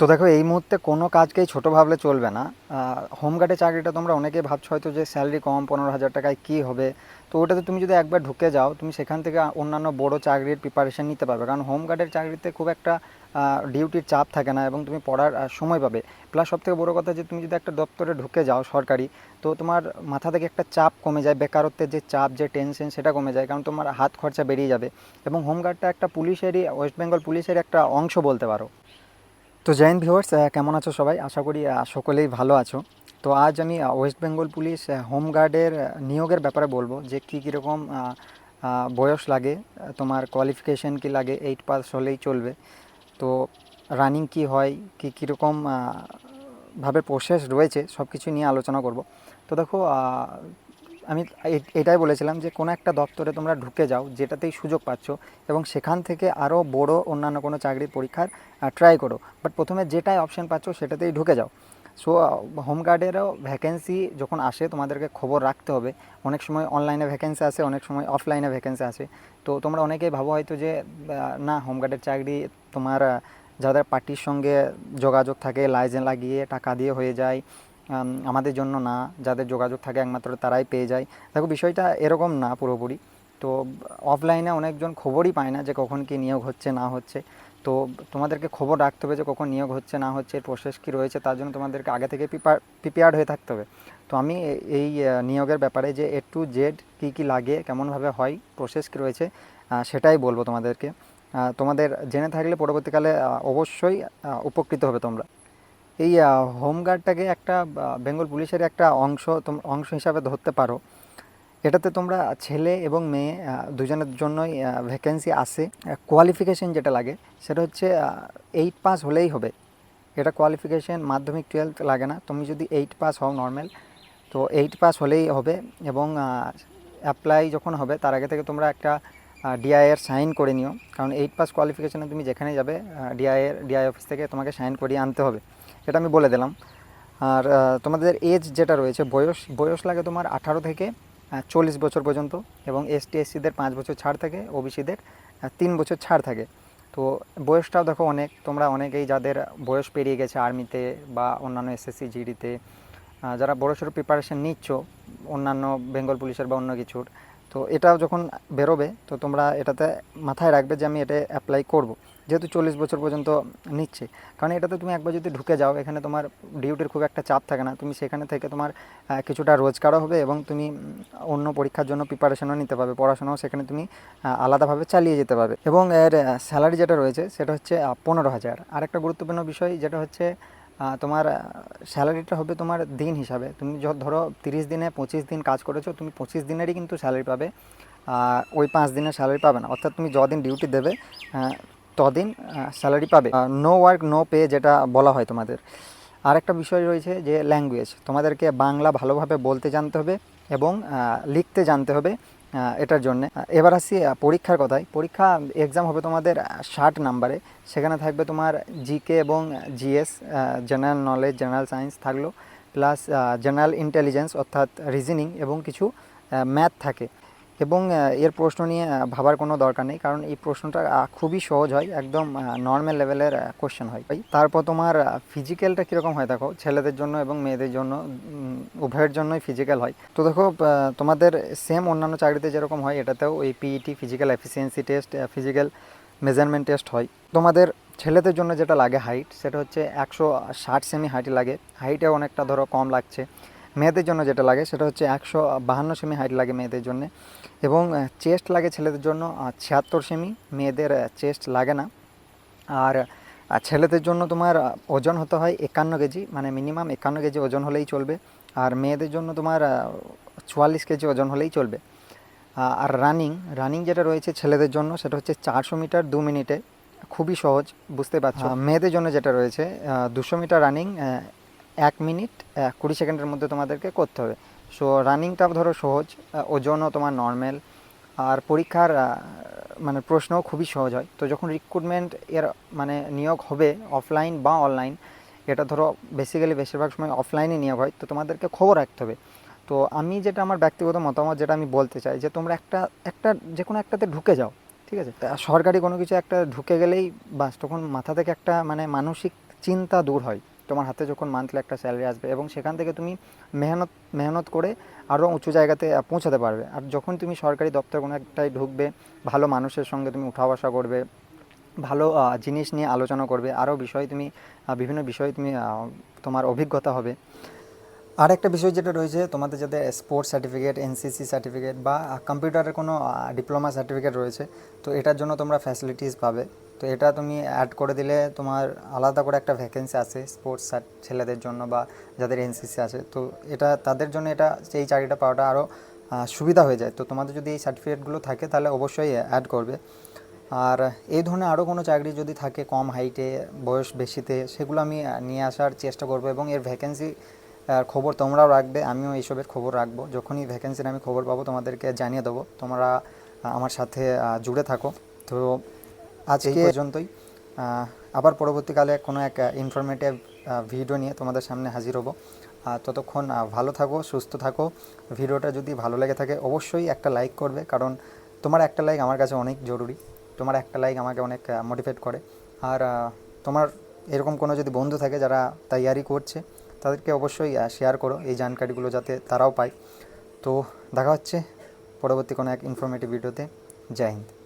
তো দেখো, এই মুহূর্তে কোনো কাজকেই ছোট ভাবলে চলবে না। হোমগার্ডের চাকরিটা তোমরা অনেকেই ভাবছ হয়তো যে স্যালারি কম, পনেরো হাজার টাকায় কী হবে? তো ওটাতে তুমি যদি একবার ঢুকে যাও, তুমি সেখান থেকে অন্যান্য বড় চাকরির প্রিপারেশন নিতে পারবে। কারণ হোমগার্ডের চাকরিতে খুব একটা ডিউটির চাপ থাকে না এবং তুমি পড়ার সময় পাবে। প্লাস সবথেকে বড় কথা যে তুমি যদি একটা দপ্তরে ঢুকে যাও সরকারি, তো তোমার মাথা থেকে একটা চাপ কমে যায়, বেকারত্বের যে চাপ, যে টেনশন সেটা কমে যায়, কারণ তোমার হাত খরচা বেরিয়ে যাবে। এবং হোমগার্ডটা একটা পুলিশেরই ওয়েস্ট বেঙ্গল পুলিশের একটা অংশ বলতে পারো। তো জয়েন ভিউয়ার্স কেমন আছো সবাই? আশা করি সকলেই ভালো আছো। তো আজ আমি ওয়েস্ট বেঙ্গল পুলিশ হোমগার্ডের নিয়োগের ব্যাপারে বলব যে কী কীরকম বয়স লাগে তোমার কোয়ালিফিকেশন কি লাগে এইট পাস হলেই চলবে। তো রানিং কি হয়, কি কীরকম ভাবে প্রসেস রয়েছে সব কিছু নিয়ে আলোচনা করব। তো দেখো আমি এটাই বলেছিলাম যে কোনো একটা দপ্তরে তোমরা ঢুকে যাও, যেটাতেই সুযোগ পাচ্ছ এবং সেখান থেকে আরও বড় অন্যান্য কোনো চাকরির পরীক্ষার ট্রাই করো। বাট প্রথমে যেটাই অপশন পাচ্ছ সেটাতেই ঢুকে যাও। সো হোমগার্ডেরও ভ্যাকেন্সি যখন আসে তোমাদেরকে খবর রাখতে হবে। অনেক সময় অনলাইনে ভ্যাকেন্সি আসে, অনেক সময় অফলাইনে ভ্যাকেন্সি আসে। তো তোমরা অনেকেই ভাবো হয়তো যে না হোমগার্ডের চাকরি তোমার যাদের পার্টির সঙ্গে যোগাযোগ থাকে লাইসেন্স লাগিয়ে টাকা দিয়ে হয়ে যায় আমাদের জন্য না, যাদের যোগাযোগ থাকে একমাত্র তারাই পেয়ে যায়। দেখো, বিষয়টা এরকম না পুরোপুরি। তো অফলাইনে অনেকজন খবরই পায় না যে কখন কি নিয়োগ হচ্ছে, না হচ্ছে। তো, তোমাদেরকে খবর রাখতে হবে যে কখন নিয়োগ হচ্ছে, না হচ্ছে প্রসেস কী রয়েছে, তার জন্য তোমাদেরকে আগে থেকে প্রিপেয়ার্ড হয়ে থাকতে হবে। তো, আমি এই নিয়োগের ব্যাপারে যে এ টু জেড কী কী লাগে, কেমনভাবে হয় প্রসেস কী রয়েছে সেটাই বলব তোমাদেরকে। তোমাদের জেনে থাকলে পরবর্তীকালে অবশ্যই উপকৃত হবে তোমরা। এই হোমগার্ডটাকে একটা বেঙ্গল পুলিশের একটা অংশ অংশ হিসাবে ধরতে পারো। এটাতে তোমরা ছেলে এবং মেয়ে দুজনের জন্যই ভ্যাকেন্সি আসে কোয়ালিফিকেশন যেটা লাগে, সেটা হচ্ছে এইট পাস হলেই হবে। এটা কোয়ালিফিকেশন মাধ্যমিক টুয়েলভ লাগে না। তুমি যদি এইট পাস হও নর্মাল তো এইট পাস হলেই হবে এবং অ্যাপ্লাই যখন হবে, তার আগে থেকে তোমরা একটা ডিআইয়ের সাইন করে নিও। কারণ এইট পাস কোয়ালিফিকেশনে তুমি যেখানে যাবে ডিআইয়ের ডিআই অফিস থেকে তোমাকে সাইন করিয়ে আনতে হবে। সেটা আমি বলে দিলাম। আর তোমাদের এজ যেটা রয়েছে, বয়স বয়স লাগে তোমার আঠারো থেকে চল্লিশ বছর পর্যন্ত এবং এসটি এসসিদের পাঁচ বছর ছাড় থাকে ওবিসিদের তিন বছর ছাড় থাকে। তো বয়সটাও দেখো অনেক, তোমরা অনেকেই যাদের বয়স পেরিয়ে গেছে আর্মিতে বা অন্যান্য এসএসসি জিডিতে যারা বড়সড় প্রিপারেশন নিচ্ছ, অন্যান্য বেঙ্গল পুলিশের বা অন্য কিছুর তো এটাও যখন বেরোবে, তো তোমরা এটাতে মাথায় রাখবে যে আমি এটা অ্যাপ্লাই করব। যেহেতু চল্লিশ বছর পর্যন্ত নিচ্ছে। কারণ এটাতে তুমি একবার যদি ঢুকে যাও, এখানে তোমার ডিউটির খুব একটা চাপ থাকে না। তুমি সেখানে থেকে তোমার কিছুটা রোজগারও হবে এবং তুমি অন্য পরীক্ষার জন্য প্রিপারেশনও নিতে পারবে। পড়াশোনাও সেখানে তুমি আলাদাভাবে চালিয়ে যেতে পারবে। এবং এর স্যালারি যেটা রয়েছে, সেটা হচ্ছে পনেরো হাজার। আর একটা গুরুত্বপূর্ণ বিষয়, যেটা হচ্ছে তোমার স্যালারিটা হবে তোমার দিন হিসাবে। তুমি য- ধরো তিরিশ দিনে পঁচিশ দিন কাজ করেছ, তুমি পঁচিশ দিনেরই কিন্তু স্যালারি পাবে। ওই পাঁচ দিনের স্যালারি পাবে না। অর্থাৎ তুমি যদিন ডিউটি দেবে তদিন স্যালারি পাবে। নো ওয়ার্ক, নো পে যেটা বলা হয় তোমাদের। আরেকটা বিষয় রয়েছে যে, ল্যাঙ্গুয়েজ। তোমাদেরকে বাংলা ভালোভাবে বলতে জানতে হবে এবং লিখতে জানতে হবে। এটার জন্য। এবার আসি পরীক্ষার কথায়। পরীক্ষা এক্সাম হবে তোমাদের ষাট নাম্বারে। সেখানে থাকবে তোমার জিকে এবং GS general knowledge general science থাকল। প্লাস জেনারেল ইন্টেলিজেন্স অর্থাৎ রিজনিং এবং কিছু ম্যাথ থাকে। এবং এর প্রশ্ন নিয়ে ভাবার কোনো দরকার নেই। কারণ এই প্রশ্নটা খুবই সহজ হয়, একদম নর্মাল লেভেলের কোশ্চেন হয়। তারপর তোমার ফিজিক্যালটা কীরকম হয় দেখো, ছেলেদের জন্য এবং মেয়েদের জন্য উভয়ের জন্যই ফিজিক্যাল হয়। তো দেখো তোমাদের সেম অন্যান্য চাকরিতে যেরকম হয়, এটাতেও এই PET physical efficiency test physical measurement test হয়। তোমাদের ছেলেদের জন্য যেটা লাগে হাইট সেটা হচ্ছে একশো ষাট সেমি হাইট লাগে। হাইটে অনেকটা ধরো কম লাগছে। মেয়েদের জন্য যেটা লাগে, সেটা হচ্ছে একশো বাহান্ন সেমি হাইট লাগে মেয়েদের জন্য। এবং চেস্ট লাগে ছেলেদের জন্য ছিয়াত্তর সেমি মেয়েদের চেস্ট লাগে না। আর ছেলেদের জন্য তোমার ওজন হতে হয় একান্ন কেজি মানে মিনিমাম একান্ন কেজি ওজন হলেই চলবে। আর মেয়েদের জন্য তোমার চুয়াল্লিশ কেজি ওজন হলেই চলবে। আর রানিং রানিং যেটা রয়েছে ছেলেদের জন্য সেটা হচ্ছে চারশো মিটার দু মিনিটে। খুবই সহজ বুঝতে পারছ? মেয়েদের জন্য যেটা রয়েছে দুশো মিটার রানিং এক মিনিট কুড়ি সেকেন্ডের মধ্যে তোমাদেরকে করতে হবে। সো রানিংটা ধরো সহজ ওজনও তোমার নর্মাল আর পরীক্ষার মানে প্রশ্নও খুবই সহজ হয়। তো যখন রিক্রুটমেন্ট এর মানে নিয়োগ হবে অফলাইন বা অনলাইন এটা ধরো বেসিক্যালি বেশিরভাগ সময় অফলাইনে নিয়োগ হয়, তো তোমাদেরকে খবর রাখতে হবে। তো আমি যেটা আমার ব্যক্তিগত মতামত, যেটা আমি বলতে চাই, যে তোমরা একটা একটা যে কোনো একটাতে ঢুকে যাও, ঠিক আছে? সরকারি কোনো কিছু একটা ঢুকে গেলেই বাস, তখন মাথা থেকে একটা মানে মানসিক চিন্তা দূর হয়। তোমার হাতে যখন মান্থলি একটা স্যালারি আসবে এবং সেখান থেকে তুমি মেহনত মেহনত করে আরও উঁচু জায়গাতে পৌঁছাতে পারবে। আর যখন তুমি সরকারি দপ্তর কোনো একটাই ঢুকবে, ভালো মানুষের সঙ্গে তুমি উঠা বসা করবে, ভালো জিনিস নিয়ে আলোচনা করবে আরও বিষয় তুমি বিভিন্ন বিষয়ে তুমি তোমার অভিজ্ঞতা হবে। আর একটা বিষয় যেটা রয়েছে, তোমাদের যাতে স্পোর্টস সার্টিফিকেট এনসিসি সার্টিফিকেট বা কম্পিউটারের কোনো ডিপ্লোমা সার্টিফিকেট রয়েছে, তো এটার জন্য তোমরা ফ্যাসিলিটিস পাবে। তো এটা তুমি অ্যাড করে দিলে তোমার আলাদা করে একটা ভ্যাকেন্সি আছে স্পোর্টস ছেলেদের জন্য বা যাদের এনসিসি আছে। তো এটা, তাদের জন্য এটা, এই চাকরিটা পাওয়াটা আরও সুবিধা হয়ে যায়। তো তোমাদের যদি এই সার্টিফিকেটগুলো থাকে, তাহলে অবশ্যই অ্যাড করবে। আর এই ধরনের আরও কোনো চাকরি যদি থাকে কম হাইটে বয়স বেশিতে, সেগুলো আমি নিয়ে আসার চেষ্টা করব এবং এর ভ্যাকেন্সি খবর তোমরাও রাখবে আমিও এইসবের খবর রাখব। যখনই ভ্যাকেন্সির আমি খবর পাবো তোমাদেরকে জানিয়ে দেবো। তোমরা আমার সাথে জুড়ে থাকো। তো আজ এই পর্যন্তই। আবার পরবর্তীকালে কোনো এক ইনফরমেটিভ ভিডিও নিয়ে তোমাদের সামনে হাজির হব। আর ততক্ষণ ভালো থাকো সুস্থ থাকো। ভিডিওটা যদি ভালো লেগে থাকে অবশ্যই একটা লাইক করবে। কারণ তোমার একটা লাইক আমার কাছে অনেক জরুরি। তোমার একটা লাইক আমাকে অনেক মোটিভেট করে। আর তোমার এরকম কোনো যদি বন্ধু থাকে যারা তৈয়ারি করছে তাদেরকে অবশ্যই শেয়ার করো এই জানকারিগুলো যাতে তারাও পায়। তো দেখা হচ্ছে পরবর্তী কোনো এক ইনফরমেটিভ ভিডিওতে জয় হিন্দ।